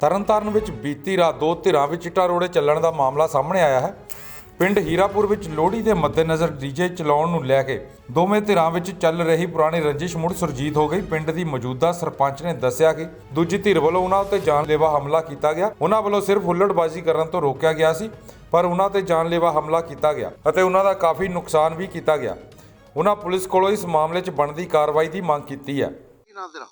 ਤਰਨਤਾਰਨ ਵਿੱਚ ਬੀਤੀ ਰਾਤ ਦੋ ਧਿਰਾਂ ਵਿੱਚ ਇੱਟਾਂ ਰੋੜੇ ਚੱਲਣ ਦਾ ਮਾਮਲਾ ਸਾਹਮਣੇ ਆਇਆ ਹੈ। ਪਿੰਡ ਹੀਰਾਪੁਰ ਵਿੱਚ ਲੋਹੜੀ ਦੇ ਮੱਦੇਨਜ਼ਰ ਡੀਜੇ ਚਲਾਉਣ ਨੂੰ ਲੈ ਕੇ ਦੋਵੇਂ ਧਿਰਾਂ ਵਿੱਚ ਚੱਲ ਰਹੀ ਪੁਰਾਣੀ ਰੰਜਿਸ਼ ਮੁੜ ਸੁਰਜੀਤ ਹੋ ਗਈ। ਪਿੰਡ ਦੀ ਮੌਜੂਦਾ ਸਰਪੰਚ ਨੇ ਦੱਸਿਆ ਕਿ ਦੂਜੀ ਧਿਰ ਵੱਲੋਂ ਉਹਨਾਂ ਉੱਤੇ ਜਾਨਲੇਵਾ ਹਮਲਾ ਕੀਤਾ ਗਿਆ। ਉਹਨਾਂ ਵੱਲੋਂ ਸਿਰਫ ਹੁੱਲੜਬਾਜ਼ੀ ਕਰਨ ਤੋਂ ਰੋਕਿਆ ਗਿਆ ਸੀ ਪਰ ਉਹਨਾਂ ਤੇ ਜਾਨਲੇਵਾ ਹਮਲਾ ਕੀਤਾ ਗਿਆ ਅਤੇ ਉਹਨਾਂ ਦਾ ਕਾਫੀ ਨੁਕਸਾਨ ਵੀ ਕੀਤਾ ਗਿਆ। ਉਹਨਾਂ ਪੁਲਿਸ ਕੋਲੋਂ ਇਸ ਮਾਮਲੇ 'ਚ ਬਣਦੀ ਕਾਰਵਾਈ ਦੀ ਮੰਗ ਕੀਤੀ ਹੈ। ਕੀ ਨਾਂ ਤੇਰਾ?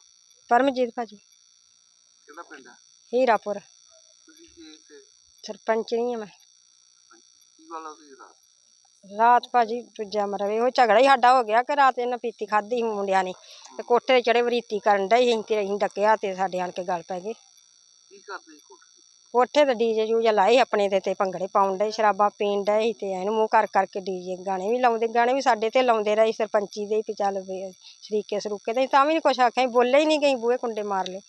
ਪਰਮਜੀਤ ਭਾਜੀ। ਕਿਹੜਾ ਪਿੰਡ ਹੈ? ਹੀਰਾਪੁਰ। ਤੁਸੀਂ ਕੀ ਇੱਥੇ? ਸਰਪੰਚ ਨਹੀਂ ਆ ਮੈਂ। ਕੀ ਰਾਤ? ਰਾਤ ਭਾਜੀ ਦੂਜਾ ਮਰਵੇ ਉਹ ਝਗੜਾ ਹੀ ਸਾਡਾ ਹੋ ਗਿਆ ਕਿ ਰਾਤ ਇਹਨਾਂ ਪੀਤੀ ਖਾਧੀ ਸੀ ਮੁੰਡਿਆਂ ਨੇ। ਤੇ ਕੋਠੇ ਤੇ ਚੜੇ ਵਰੀਤੀ ਕਰਨ ਡਏ ਸੀ ਤੇ ਅਸੀਂ ਡੱਕਿਆ ਤੇ ਸਾਡੇ ਆਣ ਕੇ ਗੱਲ ਪੈ ਗਈ। ਕੀ ਕਰਦੇ ਕੋਟ ਕੋਠੇ ਤੇ? ਡੀਜੇ ਜੂਜੇ ਲਾਏ ਆਪਣੇ ਤੇ ਤੇ ਭੰਗੜੇ ਪਾਉਣ ਡਏ ਸ਼ਰਾਬਾਂ ਪੀਣ ਡਏ ਸੀ ਤੇ ਇਹਨੂੰ ਮੂੰਹ ਕਰ ਕਰਕੇ ਡੀਜੇ ਗਾਣੇ ਵੀ ਲਾਉਂਦੇ ਗਾਣੇ ਵੀ ਸਾਡੇ ਤੇ ਲਾਉਂਦੇ ਰਹੇ ਸਰਪੰਚੀ ਦੇ ਵੀ ਚੱਲ ਵੀ ਸ਼ਰੀਕੇ ਸਰੂਕੇ ਤੇ ਅਸੀਂ ਤਾਂ ਵੀ ਨਹੀਂ ਕੁਛ ਆਖਿਆ ਅਸੀਂ ਬੋਲੇ ਹੀ ਨਹੀਂ ਗਈ ਬੂਹੇ ਕੁੰਡੇ ਮਾਰ ਲਏ।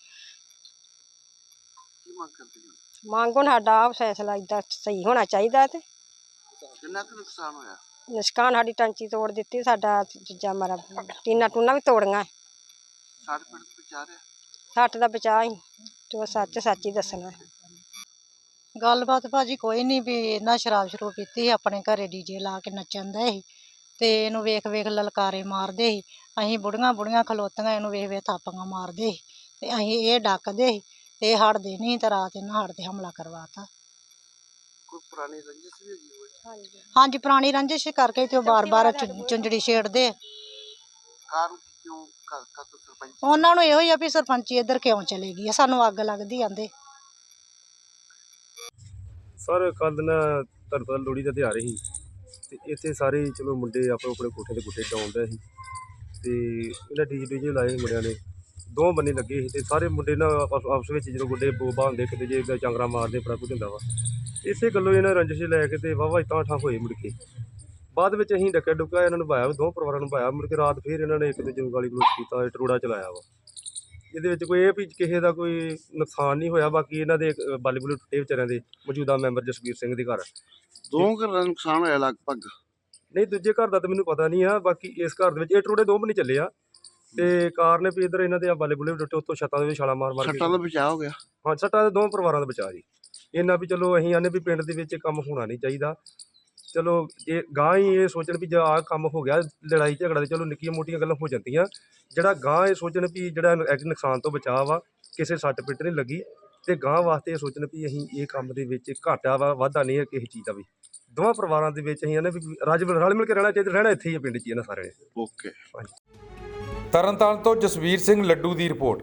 ਕੀ ਮੰਗ ਕਰਦੇ ਹੋ? ਮੰਗੋ ਸਾਡਾ ਆਪ ਫੈਸਲਾ ਇਦਾਂ ਸਹੀ ਹੋਣਾ ਚਾਹੀਦਾ ਤੇ। ਕਿੰਨਾ ਕੁ ਨੁਕਸਾਨ ਹੋਇਆ? ਨਿਸ਼ਕਾਨ ਸਾਡੀ ਟਾਂਚੀ ਤੋੜ ਦਿੱਤੀ ਸਾਡਾ ਦੂਜਾ ਮਰਾ ਟੀਨਾ ਟੂਨਾ ਵੀ ਤੋੜੀਆਂ। 60 ਪਿੰਡ ਤੋਂ ਵਿਚਾਰ ਰਿਹਾ? ਸੱਟ ਦਾ ਬਚਾ ਹੀ ਜੋ ਸੱਚ ਸੱਚ ਹੀ ਦੱਸਣਾ। ਹੈ ਗੱਲਬਾਤ ਭਾਜੀ ਕੋਈ ਨਹੀਂ ਵੀ ਇਹਨਾਂ ਸ਼ਰਾਬ ਸ਼ਰੂਬ ਪੀਤੀ ਆਪਣੇ ਘਰੇ ਡੀਜੇ ਲਾ ਕੇ ਨੱਚਣ ਦੇ ਸੀ ਤੇ ਇਹਨੂੰ ਵੇਖ ਵੇਖ ਲਲਕਾਰੇ ਮਾਰਦੇ ਸੀ। ਅਸੀਂ ਬੁੜੀਆਂ ਬੁੜੀਆਂ ਖਲੋਤੀਆਂ ਇਹਨੂੰ ਵੇਖ ਵੇਖ ਥਾਪੀਆਂ ਮਾਰਦੇ ਸੀ ਤੇ ਅਸੀਂ ਇਹ ਡੱਕਦੇ ਸੀ ਤੇ ਇਹ ਹਟਦੇ ਨਹੀਂ ਤੇ ਰਾਤ ਇਹਨਾਂ ਤੇ ਹਮਲਾ ਕਰਵਾਤਾ। ਕੋਈ ਪੁਰਾਣੀ ਰੰਜਿਸ਼ ਵੀ ਹੈਗੀ ਹੋਵੇ ਹਾਂਜੀ। ਪੁਰਾਣੀ ਰੰਜਿਸ਼ ਕਰਕੇ ਤੇ ਉਹ ਬਾਰ-ਬਾਰ ਚੁੰਝੜੀ ਛੇੜਦੇ ਕਾਰਨ ਕਿਉਂ? ਕਾ ਕਾ ਤੋਂ ਸਰਪੰਚ ਉਹਨਾਂ ਨੂੰ ਇਹੋ ਹੀ ਆ ਵੀ ਸਰਪੰਚੀ ਇੱਧਰ ਕਿਉਂ ਚਲੇ ਗਈ ਆ? ਸਾਨੂੰ ਅੱਗ ਲੱਗਦੀ ਆਂਦੇ। ਸਰ ਕੱਲ ਨਾ ਤੁਹਾਨੂੰ ਪਤਾ ਲੋਹੜੀ ਦਾ ਤਿਉਹਾਰ ਸੀ। ਤੇ ਇੱਥੇ ਸਾਰੇ ਹੀ ਚਲੋ ਮੁੰਡੇ ਆਪੋ ਆਪਣੇ ਕੋਠੇ ਤੇ ਗੁੱਟੇ ਡਾਉਂਦੇ ਸੀ। ਤੇ ਇਹਨਾਂ ਡੀਜੇ ਡੀਜੇ ਲਾਏ ਸੀ ਮੁੰਡਿਆਂ ਨੇ। ਦੋ ਬੰਨੇ ਲੱਗੇ ਸੀ ਤੇ ਸਾਰੇ ਮੁੰਡੇ ਨਾ ਆਪਸ ਆਪਸ ਵਿੱਚ ਜਦੋਂ ਗੁੱਡੇ ਬੋਬਾ ਹੁੰਦੇ ਕਿਤੇ ਜੇ ਚਾਂਗਰਾ ਮਾਰਦੇ ਬੜਾ ਕੁਝ ਹੁੰਦਾ ਵਾ। ਇਸੇ ਗੱਲੋਂ ਇਹਨਾਂ ਰੰਜਿਸ਼ ਲੈ ਕੇ ਤੇ ਵਾਵਾ ਇਤਾਂ ਠਾ ਹੋਏ ਮੁੜ ਕੇ। ਬਾਅਦ ਵਿੱਚ ਅਸੀਂ ਡੱਕਿਆ ਡੁੱਕਾ ਇਹਨਾਂ ਨੂੰ ਭਾਇਆ ਦੋ ਪਰਿਵਾਰਾਂ ਨੂੰ ਭਾਇਆ ਮੁੜ ਕੇ ਰਾਤ ਫੇਰ ਇਹਨਾਂ ਨੇ ਇੱਕ ਦੂਜੇ ਨੂੰ ਗਾਲੀ ਗਲੋਚ ਕੀਤਾ ਟਰੋੜਾ ਚਲਾਇਆ ਵਾ। ਇਹਦੇ ਵਿੱਚ ਕੋਈ ਇਹ ਵੀ ਕਿਸੇ ਦਾ ਕੋਈ ਨੁਕਸਾਨ ਨਹੀਂ ਹੋਇਆ ਬਾਕੀ ਇਹਨਾਂ ਦੇ ਅ, ਬਾਲੀ ਬੁਲੀ ਟੁੱਟੇ ਵਿਚਾਰਿਆਂ ਦੇ ਮੌਜੂਦਾ ਮੈਂਬਰ ਜਸਵੀਰ ਸਿੰਘ ਦੇ ਘਰ। ਦੋ ਘਰ ਦਾ ਨੁਕਸਾਨ ਹੋਇਆ ਲਗਭਗ? ਨਹੀਂ ਦੂਜੇ ਘਰ ਦਾ ਤਾਂ ਮੈਨੂੰ ਪਤਾ ਨਹੀਂ ਆ ਬਾਕੀ ਇਸ ਘਰ ਦੇ ਵਿੱਚ ਇਹ ਟਰੋੜੇ ਦੋ ਵੀ ਨਹੀਂ ਚੱਲੇ ਆ। ਤੇ ਕਾਰ ਨੇ ਵੀ ਇਧਰ ਇਹਨਾਂ ਦੇ ਆ ਬਾਲੇ ਬੁਲੇ ਟੁੱਟੇ ਉੱਤੋਂ ਛੱਤਾਂ ਦੇ ਵੀ ਛਾਲਾ ਮਾਰ ਮਾਰ ਕੇ ਸੱਟਾਂ ਦਾ ਬਚਾਅ ਹੋ ਗਿਆ। ਹਾਂ ਸੱਟਾਂ ਦੇ ਦੋ ਪਰਿਵਾਰਾਂ ਦਾ ਬਚਾਅ ਜੀ। ਇਹਨਾਂ ਵੀ ਚਲੋ ਅਸੀਂ ਆਨੇ ਵੀ ਪਿੰਡ ਦੇ ਵਿੱਚ ਇਹ ਕੰਮ ਹੋਣਾ ਨਹੀਂ ਚਾਹੀਦਾ। ਚਲੋ ਇਹ ਗਾਂ ਹੀ ਇਹ ਸੋਚਣ ਵੀ ਜੇ ਆਹ ਕੰਮ ਹੋ ਗਿਆ ਲੜਾਈ ਝਗੜਾ ਤੇ ਚਲੋ ਨਿੱਕੀਆਂ ਮੋਟੀਆਂ ਗੱਲਾਂ ਹੋ ਜਾਂਦੀਆਂ। ਜਿਹੜਾ ਗਾਂ ਇਹ ਸੋਚਣ ਵੀ ਜਿਹੜਾ ਇੱਕ ਨੁਕਸਾਨ ਤੋਂ ਬਚਾਅ ਵਾ ਕਿਸੇ ਸੱਟ ਪਿੱਟ ਨਹੀਂ ਲੱਗੀ ਤੇ ਗਾਂ ਵਾਸਤੇ ਇਹ ਸੋਚਣ ਵੀ ਅਸੀਂ ਇਹ ਕੰਮ ਦੇ ਵਿੱਚ ਘਾਟਾ ਵਾ ਵਾਧਾ ਨਹੀਂ ਹੈ ਕਿਸੇ ਚੀਜ਼ ਦਾ ਵੀ। ਦੋਵਾਂ ਪਰਿਵਾਰਾਂ ਦੇ ਵਿੱਚ ਅਸੀਂ ਆਨੇ ਵੀ ਰਜ ਰਲ ਮਿਲ ਕੇ ਰਹਿਣਾ ਚਾਹੀਦਾ ਰਹਿਣਾ ਇੱਥੇ ਹੀ ਹੈ ਪਿੰਡ 'ਚ ਹੀ ਇਹਨਾਂ ਸਾਰਿਆਂ ਨੇ। ਓਕੇ। ਤਰਨਤਾਰਨ ਤੋਂ ਜਸਵੀਰ ਸਿੰਘ ਲੱਡੂ ਦੀ ਰਿਪੋਰਟ।